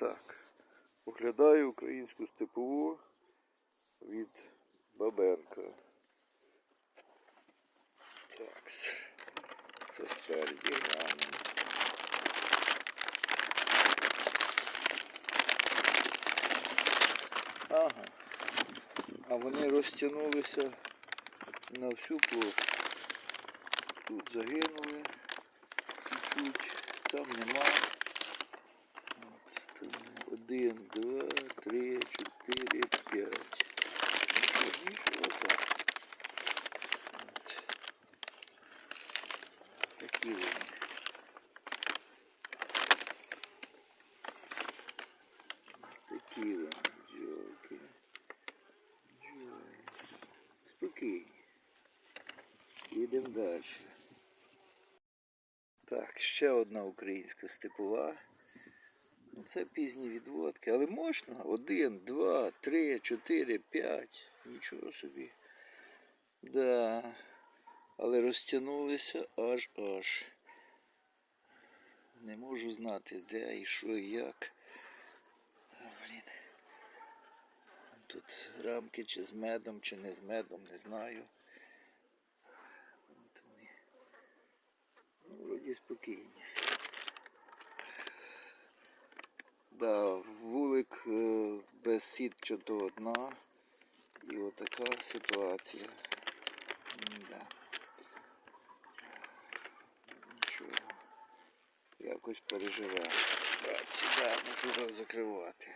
Так. Оглядаю українську степову від Бабенка. Так. Це спереді глянемо. Ага. А вони розтягнулися на всю площу. Тут загинули чуть-чуть, там нема. От, там Один, два, три, чотири, п'ять. Нічого, Нічого так. От. Такі вони. Такі вони, джоки. Джой. Спокійні. Їдемо далі. Так, ще одна українська степова. Ну, Це пізні відводки, але можна. Один, два, три, чотири, п'ять. Нічого собі. Да. Але розтягнулися аж аж. Не можу знати, де і що і як. Блін. Тут рамки чи з медом, чи не з медом, не знаю. Ну, вроді спокійні. Да, вулик е, до сітчатого дна. І отака ситуація. Да. Нічого. Якось переживемо. Так, сюди не треба закривати.